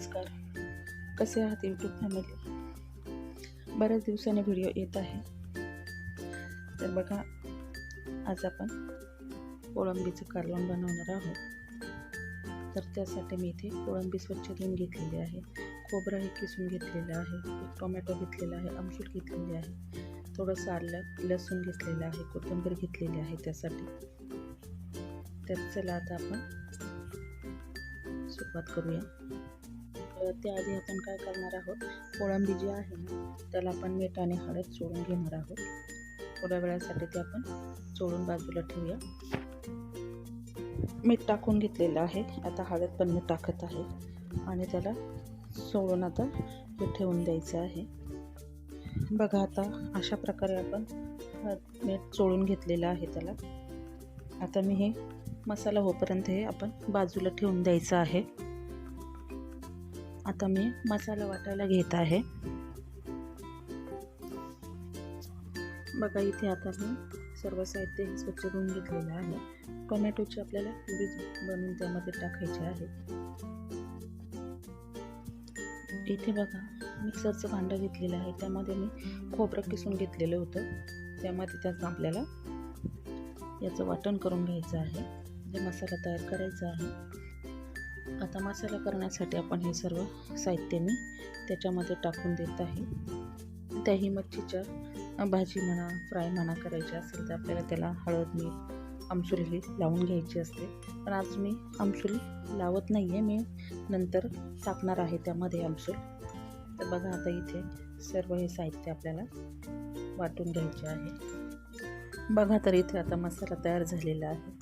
नमस्कार कसे आहात यूट्यूब फॅमिली बऱ्याच दिवसाने व्हिडिओ येत आहे. तर बघा आज आपण कोळंबीचं कालवण बनवणार आहोत. तर त्यासाठी मी इथे कोळंबी स्वच्छ धुवून घेतलेली आहे. खोबरं हे किसून घेतलेलं आहे. एक टोमॅटो घेतलेला आहे. आमसूट घेतलेली आहे. थोडंसं आलं लसूण घेतलेलं आहे. कोथिंबीर घेतलेली आहे त्यासाठी. तर चला आता आपण सुरुवात करूया. तर त्याआधी आपण काय करणार आहोत? कोळंबी जी आहे ना त्याला आपण मीठ आणि हळद चोळून घेणार आहोत. थोड्या वेळासाठी ते आपण चोळून बाजूला ठेवूया. मीठ टाकून घेतलेलं आहे. आता हळद पण मी टाकत आहे. आणि त्याला सोडून आता हे ठेवून द्यायचं आहे. बघा आता अशा प्रकारे आपण मीठ चोळून घेतलेलं आहे त्याला. आता मी हे मसाला होपर्यंत हे आपण बाजूला ठेवून द्यायचं आहे. आता मी मसाला वाटायला घेत आहे. बघा इथे आता मी सर्व साहित्य हे स्वच्छ धुवून घेतलेलं आहे. टोमॅटोची आपल्याला प्युरीज बनवून त्यामध्ये टाकायचे आहे. इथे बघा मिक्सरचं भांडं घेतलेलं आहे. त्यामध्ये मी खोबरं किसून घेतलेलं होतं. त्यामध्ये त्याचं आपल्याला याचं वाटण करून घ्यायचं आहे. म्हणजे मसाला तयार करायचा आहे. आता मसाला करण्यासाठी आपण हे सर्व साहित्य मी त्याच्यामध्ये टाकून देत आहे. त्याही मच्छीच्या भाजी म्हणा फ्राय म्हणा करायची असेल तर आपल्याला त्याला हळद मीठ आमसुली ही लावून घ्यायची असते. पण आज मी आमसुली लावत नाही आहे मी नंतर टाकणार आहे त्यामध्ये आमसूल तर बघा आता इथे सर्व हे साहित्य आपल्याला वाटून घ्यायचे आहे. बघा तर इथे आता मसाला तयार झालेला आहे.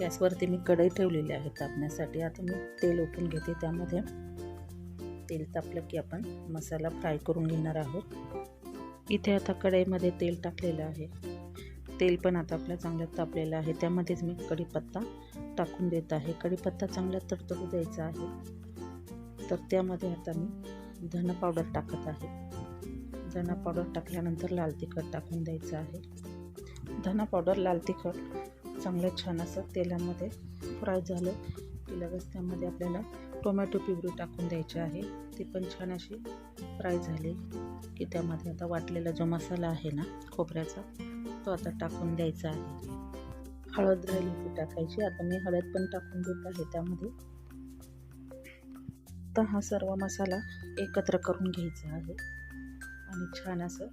गॅसवरती मी कढई ठेवलेली आहे तापण्यासाठी. आता मी तेल ओतून घेते. त्यामध्ये तेल तापलं की आपण मसाला फ्राय करून घेणार आहोत. इथे आता कढईमध्ये तेल टाकलेलं आहे. तेल पण आता आपल्या चांगलं तापलेलं आहे. त्यामध्येच मी कढीपत्ता टाकून देत आहे. कढीपत्ता चांगला तडतडू द्यायचा आहे. तर त्यामध्ये आता मी धन पावडर टाकत आहे. धना पावडर टाकल्यानंतर लाल तिखट टाकून द्यायचं आहे. धना पावडर लाल तिखट चांगलं छान असं तेलामध्ये फ्राय झालं. की लगेच त्यामध्ये आपल्याला टोमॅटो पिवरी टाकून द्यायची आहे. ती पण छान अशी फ्राय झाली की त्यामध्ये आता वाटलेला जो मसाला आहे ना खोबऱ्याचा तो आता टाकून द्यायचा आहे. हळद राहिली ती टाकायची. आता मी हळद पण टाकून देत आहे त्यामध्ये. आता हा सर्व मसाला एकत्र करून घ्यायचा आहे आणि छान असं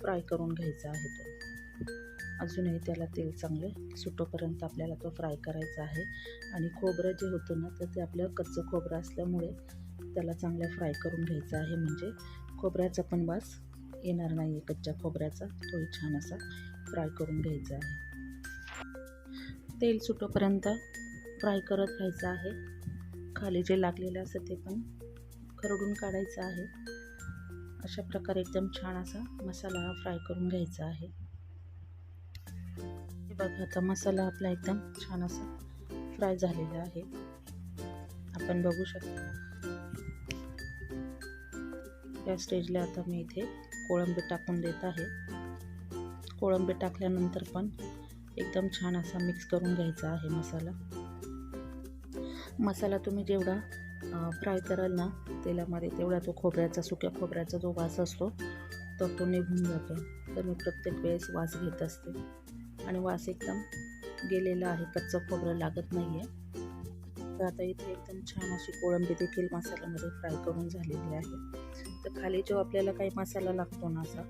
फ्राय करून घ्यायचा आहे तो. अजूनही त्याला तेल चांगलं सुटोपर्यंत आपल्याला तो फ्राय करायचा आहे. आणि खोबरं जे होतं ना तर ते आपलं कच्चं खोबरं असल्यामुळे त्याला चांगलं फ्राय करून घ्यायचं आहे. म्हणजे खोबऱ्याचा पण वास येणार नाही आहे कच्च्या खोबऱ्याचा. तोही छान असा फ्राय करून घ्यायचा आहे. तेल सुटोपर्यंत फ्राय करत राहायचं आहे. खाली जे लागलेलं असतं ते पण खरडून काढायचं आहे. अशा प्रकारे एकदम छान असा मसाला हा फ्राय करून घ्यायचा आहे. बघा आता मसाला आपला एकदम छान असा फ्राय झालेला आहे. आपण बघू शकतो. या स्टेजला आता मी इथे कोळंबी टाकून देत आहे. कोळंबी टाकल्यानंतर पण एकदम छान असा मिक्स करून घ्यायचा आहे मसाला. मसाला तुम्ही जेवढा फ्राय कराल ना तेलामध्ये तेवढा तो खोबऱ्याचा सुक्या खोबऱ्याचा जो वास असतो तर तो निघून जातो. तर मी प्रत्येक वेळेस वास घेत असते. आणि वास एकदम गेलेला आहे. कच्चं खोबरं लागत नाही आहे तर आता इथे एकदम छान अशी कोळंबी देखील मसाल्यामध्ये फ्राय करून झालेली आहे. तर खाली जो आपल्याला काही मसाला लागतो ना असा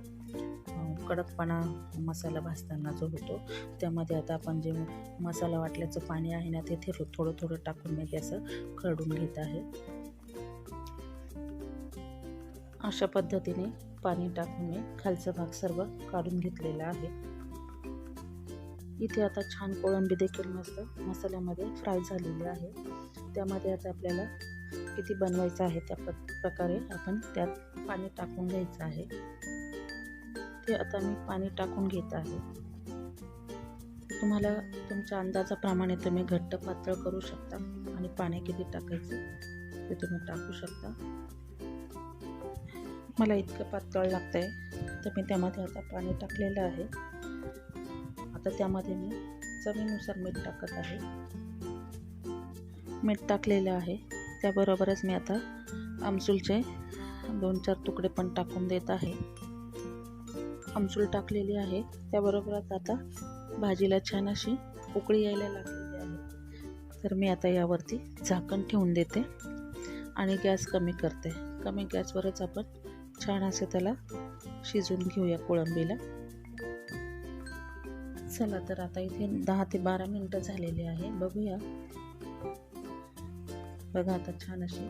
कडकपणा मसाला भाजताना जो होतो त्यामध्ये आता आपण जे मसाला वाटल्याचं पाणी आहे ना ते थोडं थोडं टाकून मी ते असं खरडून घेत आहे. अशा पद्धतीने पाणी टाकून मी खालचा भाग सर्व काढून घेतलेला आहे. इथे आता छान कोळंबी देखील मस्त मसाल्यामध्ये फ्राय झालेली आहे. त्यामध्ये आता आपल्याला किती बनवायचं आहे त्या प्रकारे आपण त्यात पाणी टाकून घ्यायचं आहे. ते आता मी पाणी टाकून घेत आहे. तुम्हाला तुमच्या अंदाजाप्रमाणे तुम्ही घट्ट पातळ करू शकता आणि पाणी किती टाकायचं ते तुम्ही टाकू शकता. मला इतकं पातळ लागतं आहे तर मी त्यामध्ये आता पाणी टाकलेलं आहे. आता त्यामध्ये मी चवीनुसार मीठ टाकत आहे. मीठ टाकलेलं आहे. त्याबरोबरच मी आता आमसूलचे दोन चार तुकडे पण टाकून देत आहे. आमसूल टाकलेली आहे. त्याबरोबरच आता भाजीला छान अशी उकळी यायला लागलेली आहे. तर मी आता यावरती झाकण ठेवून देते आणि गॅस कमी करते. कमी गॅसवरच आपण छान असे त्याला शिजवून घेऊया कोळंबीला. चला तर आता इथे दहा ते बारा मिनटं झालेली आहे. बघूया. बघा आता छान अशी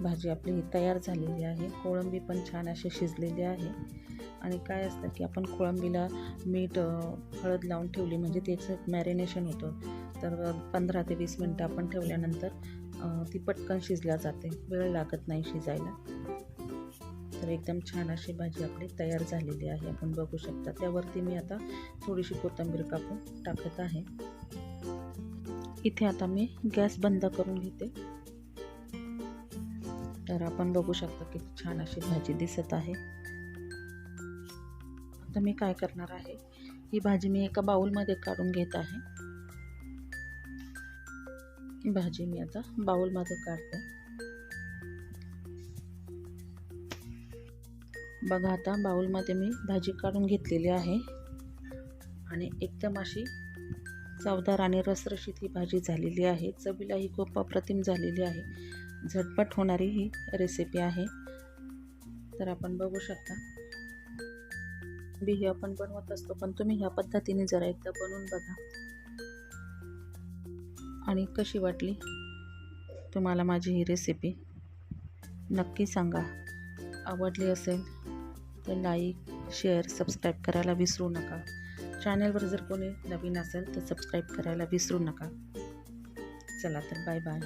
भाजी आपली तयार झालेली आहे. कोळंबी पण छान अशी शिजलेली आहे. आणि काय असतं की आपण कोळंबीला मीठ हळद लावून ठेवली म्हणजे त्याचं मॅरिनेशन होतं. तर पंधरा ते वीस मिनटं आपण ठेवल्यानंतर ती पटकन शिजल्या जाते. वेळ लागत नाही शिजायला. तर एकदम छान अशी भाजी आपली तयार झालेली आहे. आपण बघू शकता. त्यावरती मी आता थोडीशी कोथिंबीर कापून टाकत आहे. इथे आता मी गॅस बंद करून घेते. तर आपण बघू शकता किती छान अशी भाजी दिसत आहे. आता मी काय करणार आहे? ही भाजी मी एका बाउलमध्ये काढून घेत आहे. भाजी मी आता बाऊलमध्ये काढते. बघा आता बाउलमध्ये मी भाजी काढून घेतलेली आहे. आणि एकदम अशी चवदार आणि रसरशीत ही भाजी झालेली आहे. चवीला ही खूप अप्रतिम झालेली आहे. झटपट होणारी ही रेसिपी आहे. तर आपण बघू शकता. बिही आपण बनवत असतो पण तुम्ही ह्या पद्धतीने जरा एकदा बनवून बघा. आणि कशी वाटली? तुम्हाला माझी ही रेसिपी नक्की सांगा. आवडली असेल तर लाईक शेअर सबस्क्राईब करायला विसरू नका. चॅनलवर जर कोणी नवीन असेल तर सबस्क्राईब करायला विसरू नका. चला तर बाय बाय